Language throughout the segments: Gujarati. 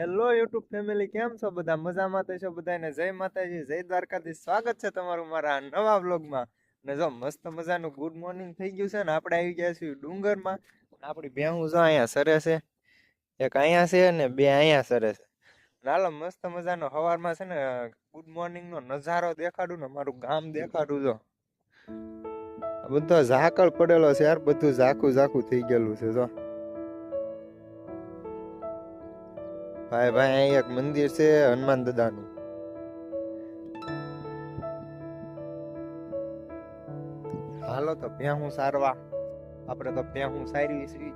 હેલો યુટ્યુબ ફેમિલી કેમ છો બધા? મજામાં તો છો બધાને જય માતાજી, જય દ્વારકાધીશ. સ્વાગત છે તમારું મારા નવા વ્લોગમાં. ને જો, મસ્ત મજાનું ગુડ મોર્નિંગ થઈ ગયું છે ને, આપણે આવી ગયા છીએ ડુંગરમાં. આપણી ભેહું જો અહીંયા સરે છે. એક અહીંયા છે ને બે અહીંયા સરે છે. નાલો મસ્ત મજાનો સવારમાં છે ને ગુડ મોર્નિંગનો નજારો દેખાડું ને, મારું ગામ દેખાડું જો. બધો ઝાકળ પડેલો છે યાર, બધું ઝાકું ઝાકું થઈ ગયેલું છે જો. ભાઈ ભાઈ અહીં એક મંદિર છે હનુમાન દાદાનું. હાલો તો ભેહું સારવા. આપણે તો ભેહું સારી છે.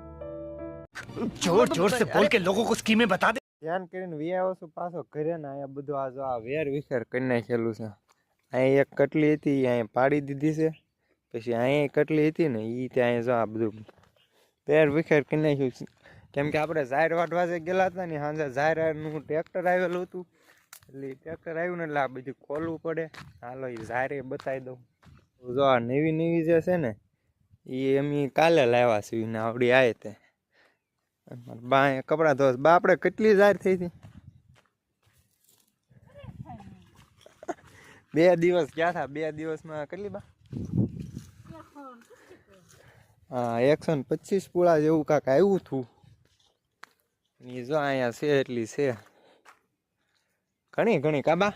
જોર જોર સે બોલ કે લોકો કો સ્કીમે બતા દે. ધ્યાન કરીને વિયાવો છું પાછો ઘરે ને અહીંયા બધું આ જો આ વેર વિખેર કરી નાખેલું છે. અહીં એક કટલી હતી અહીં પાડી દીધી છે. પછી અહીં કટલી હતી ને એ ત્યાં જો આ બધું વેર વિખેર કરી નાખ્યું કેમ કે આપણે ઝાયર વાઢવા જે ગયેલા હતા ને સાંજે ઝાયરનું ટ્રેક્ટર આવેલું હતું. એટલે ટ્રેક્ટર આવ્યું ને એટલે આ બધું ખોલવું પડે. હાલો એ ઝાયરે બતાવી દઉં. જો આ નવી નવી જે છે ને એ એમ કાલે લાવ્યા છે ને આવડી આવે તે. બા કપડાં ધોવા બા આપણે કેટલી જાહેર થઈ હતી? બે દિવસ ગયા હતા બે દિવસમાં કેટલી બા? હા એકસો ને પચીસ પૂળા જેવું કાંક આવ્યું હતું. એ જો અહીંયા છે એટલી છે. ઘણી ઘણી, કાબા?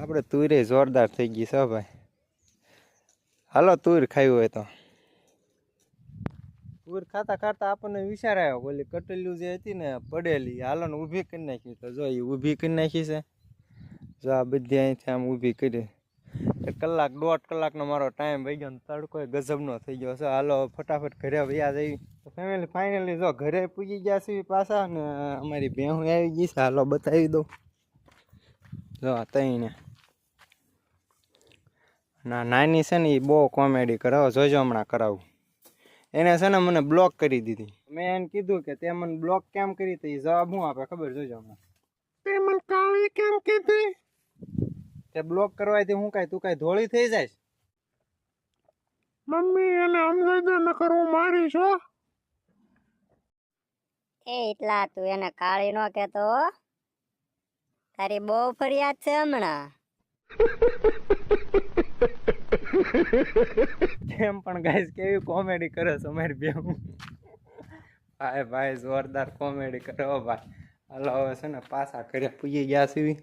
આપણે તુરે જોરદાર થઈ ગઈ છે ભાઈ. હાલો, તુર ખાયું હોય તો. તુર ખાતા ખાતા આપણને વિચાર આવ્યો, ઓલી કટેલું જે હતી ને પડેલી, હાલો ને ઊભી કરી નાખી. તો જો એ ઊભી કરી નાખી છે. જો આ બધી અહીંથી આમ ઊભી કરી. કલાક, દોઢ કલાકનો મારો ટાઈમ વહી ગયો ને તડકો ગજબનો થઈ ગયો છે. હાલો, ફટાફટ ઘરે વૈયા જઈ. ફેમિલી ફાઇનલી જો ઘરે પૂગી ગયા છે પાછા ને અમારી ભેહું આવી ગઈ છે. હાલો બતાવી દઉં. જો તઈને ના. નાની છે ને એ બહુ કોમેડી કરાવો જોજો હમણાં કરાવું. એને છે ને મને બ્લોક કરી દીધી. મેં એને કીધું કે તે મને બ્લોક કેમ કરી તો એ જવાબ શું આપે? ખબર? જોજો હમણાં. તે મને કાળી કેમ કીધી? તે બ્લોક કરવાથી હું કાંઈ તું કાંઈ ધોળી થઈ જાય મમ્મી એને સમજાઈ દે નકર હું મારીશ હો. એટલા તું એને કાળી નો કેતો તારી બહુ ફરિયાદ છે હમણાં. કેમ પણ ગાઈસ કેવી કોમેડી કરે છે અમારી બેહું ભાઈ ભાઈ, જોરદાર કોમેડી કરે ભાઈ. હાલો, હવે છે ને પાછા ઘરે પૂજી ગયા સીવી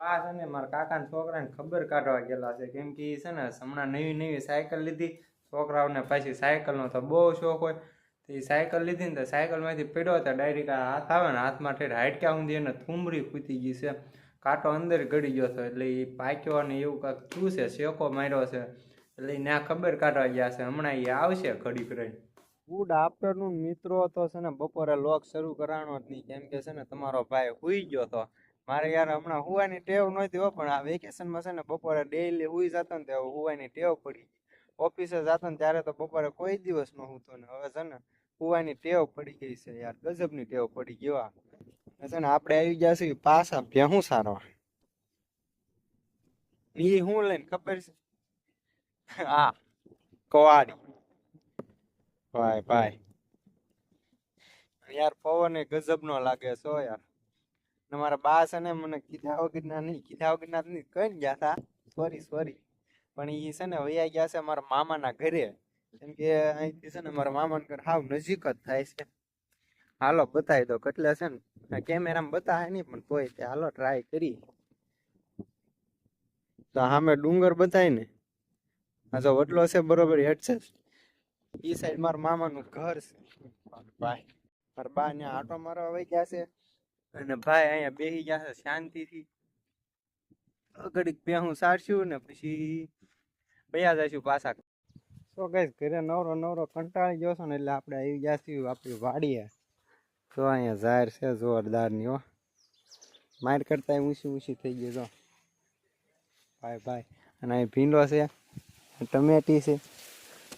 આ છે ને મારા કાકાના છોકરાને ખબર કાઢવા ગયેલા છે. કેમ કે એ છે ને હમણાં નવી નવી સાયકલ લીધી. છોકરાઓને પાછી સાયકલનો તો બહુ શોખ હોય. એ સાયકલ લીધી ને તો સાયકલમાંથી પડ્યો તો ડાયરેક્ટ હાથ આવે ને હાથમાં ઠેર હાઈટક્યા ઊંધી એને થુંબરી ખૂતી ગઈ છે. કાંટો અંદર ગળી ગયો હતો એટલે એ પાક્યો અને એવું કાંઈક થયું છે, શેકો માર્યો છે. એટલે એને આ ખબર કાઢવા ગયા છે, હમણાં એ આવશે ઘડી કરીને ગુડ આફ્ટરનૂન મિત્રો, તો છે ને બપોરે લોક શરૂ કરવાનો જ નહીં. કેમ કે છે ને તમારો ભાઈ હુઈ ગયો તો. મારે યાર હમણાં હુવાની ટેવ નહોતી હો, પણ આ વેકેશનમાં છે ને બપોરે ડેઈલી હુઈ જતો ને તો હુવાની ટેવ પડી ઓફિસે જતો ને ત્યારે તો બપોરે કોઈ દિવસ ન હૂતો ને. હવે છે ને હુવાની ટેવ પડી ગઈ છે યાર, ગજબની ટેવ પડી ગયો છે આપણે આવી ગયા છીએ પાછા ભેહું સારવા એ હું લઈને ખબર છે? હા, કવાડી. ભાઈ ભાઈ. યાર પવન એ ગજબ નો લાગે છો યાર. ને મારા બા છે ને મને કીધા વગરના નહીં, કીધા વગરના નહીં, કઈ ગયા હતા? સોરી સોરી પણ એ છે ને વૈયા ગયા છે મારા મામાના ઘરે. કેમ કે અહીંથી છે ને મારા મામાના હાવ નજીક જ થાય છે. હાલો, બતાવી દો કેટલા છે ને? કેમેરામાં બતાવે નહીં, પણ તોય તે હાલો ટ્રાય કરી તો સામે ડુંગર બતાય ને? આ જો વટલો છે બરોબર છે. ઈ સાઈડ મારા મામાનું ઘર છે. ભાઈ, મારા બા ને આટો મારવા વહી ગયા છે. અને ભાઈ અહીંયા બેસી ગયા છે શાંતિથી. ઘડીક બેહું સારશું ને પછી બયા જઈશું પાછા. તો ગઈશ ઘરે નવરો નવરો કંટાળી ગયો છો ને એટલે આપણે આવી ગયા છીએ આપણી વાડીએ. તો અહીંયા ઝાર છે જોરદારની હો. માર કરતા ઊંચી ઊંચી થઈ ગઈ જો. ભાઈ ભાઈ. અને અહીં ભીંડો છે, ટમેટી છે.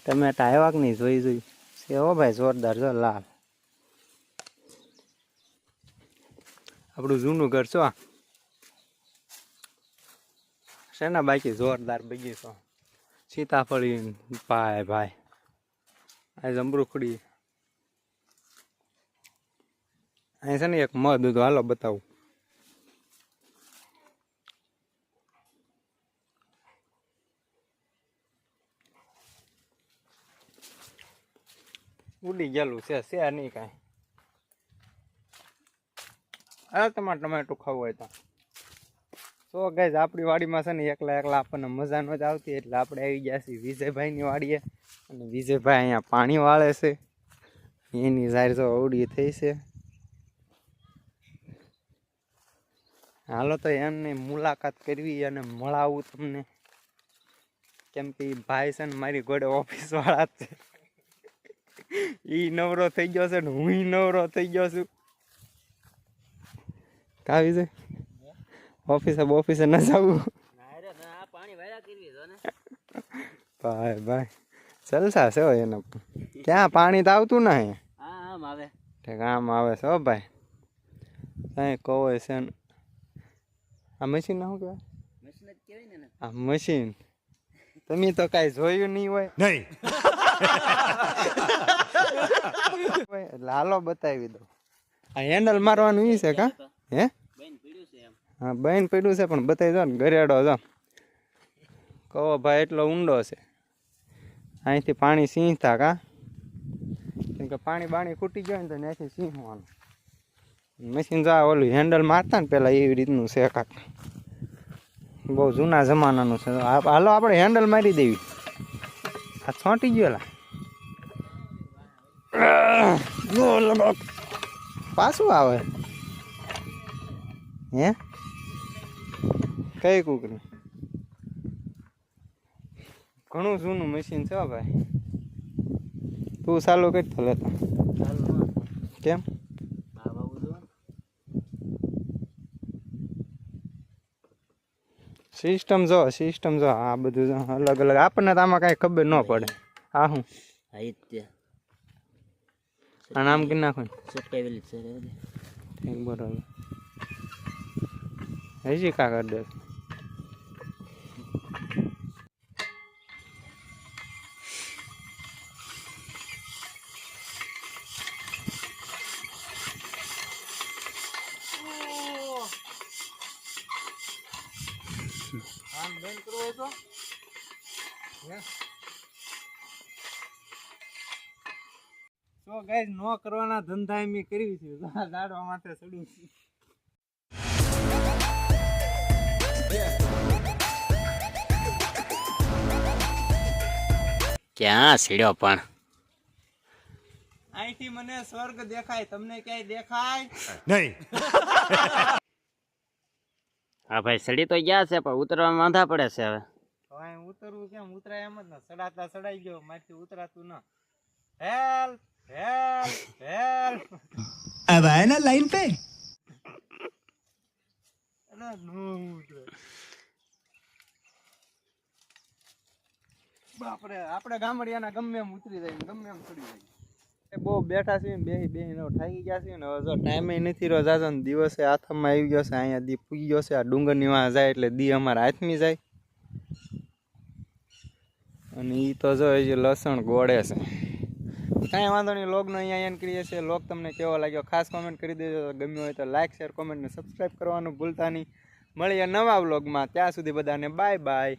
ટમેટા આવ્યા કે નહીં? જોઈ જોઈ. છે હો ભાઈ, જોરદાર જો, લાલ. આપણું જૂનું ઘર છો આ. શેના બાકી જોરદાર બગીચો? સીતાફળી ભાઈ ભાઈ. આ જમરૂખડી અહીં છે ને એક મધ હતું હાલો બતાવું. ઉડી ગયેલું છે છે નહીં કાંઈ. અરે તમારે ટમેટું ખાવું હોય તો. તો ગાઈઝ આપણી વાડીમાં છે ને એકલા એકલા આપણને મજા ન જ આવતી, એટલે આપણે આવી ગયા છીએ વિજયભાઈની વાડીએ. અને વિજયભાઈ અહીંયા પાણી વાળે છે. એની જાહેર જો અવડી થઈ છે. હાલો તો એમની મુલાકાત કરવી અને મળાવું તમને. કેમ કે ભાઈ છે ને મારી ઘોડે ઓફિસ વાળા છે. ઈ નવરો થઈ ગયો છે ને હું નવરો થઈ ગયો છું. કાવી છે ઓફિસે ઓફિસે ન જવું. ભાઈ ભાઈ. જલસા છે એને ક્યાં પાણી તો આવતું નહીં. આવે. આમ આવે છે ભાઈ. કઈ કહો છે આ મશીન શું કહેવાય? આ મશીન તમે તો કાંઈ જોયું નહીં હોય. નહીં. લાલો એટલે હાલો બતાવી દો આ હેન્ડલ મારવાનું ઈ છે કા? હે? હા બેન પડ્યું છે, પણ બતાવી દો ને ગરેડો જો કહો ભાઈ એટલો ઊંડો છે. અહીંથી પાણી સિંહતા કા? કેમ કે પાણી બાણી ખૂટી ગયું ને તો ત્યાંથી સીંચવાનું મશીન જો ઓલું હેન્ડલ મારતા ને પહેલાં એવી રીતનું છે કાંક. બહુ જૂના જમાનાનું છે. હાલો આપણે હેન્ડલ મારી દેવી. આ છોંટી ગયો. પાછું આવે. હે? કઈ કુકરી ઘણું જૂનું મશીન છે ભાઈ. તું ચાલુ કરી તો લેતો. કેમ? સિસ્ટમ જો સિસ્ટમ જો આ બધું જો અલગ અલગ. આપણને તો આમાં કાંઈ ખબર ન પડે. આ હું? આ નામ કે નાખો બરોબર. હજી કાં કરી દે? તો. ગાઈસ નો કરવાના ધંધા એમ કરી છે. દાડવા માટે ચડું છું. ક્યાં સીડ્યો પણ? અહીંથી મને સ્વર્ગ દેખાય તમને ક્યાંય દેખાય? नहीं હા ભાઈ સડી તો ગયા છે પણ ઉતરવા માંધા પડે છે હવે તો અહીં ઉતરવું કેમ ઉતરાય એમ જ ને સડાતા સડાઈ ગયો મારથી ઉતરાતું ન હેલ્પ હેલ્પ હેલ્પ अब आए ना लाइन पे અરે નો ઉતરે બાપરે આપણે ગામડિયાના ગમે એમ ઉતરી જાય ને ગમે એમ ચડી જાય એ બહુ બેઠા છીએ ને બેહી બેહી થાકી ગયા છીએ ને હવે ટાઈમે નથી રહ્યો જાજો ને દિવસે હાથમાં આવી ગયો છે, અહીંયા દી પૂગી ગયો છે, આ ડુંગરની વાં જાય એટલે દી અમારા હાથમી જાય. અને એ તો જો હજી લસણ ગોળે છે. કાંઈ વાંધો નહીં, લોગનો અહીંયા એન કરીએ છીએ. લોગ તમને કેવો લાગ્યો ખાસ કોમેન્ટ કરી દેજો. ગમ્યો હોય તો લાઇક શેર કોમેન્ટ ને સબસ્ક્રાઈબ કરવાનું ભૂલતા નહીં. મળીએ નવા વ્લોગમાં ત્યાં સુધી બધાને બાય બાય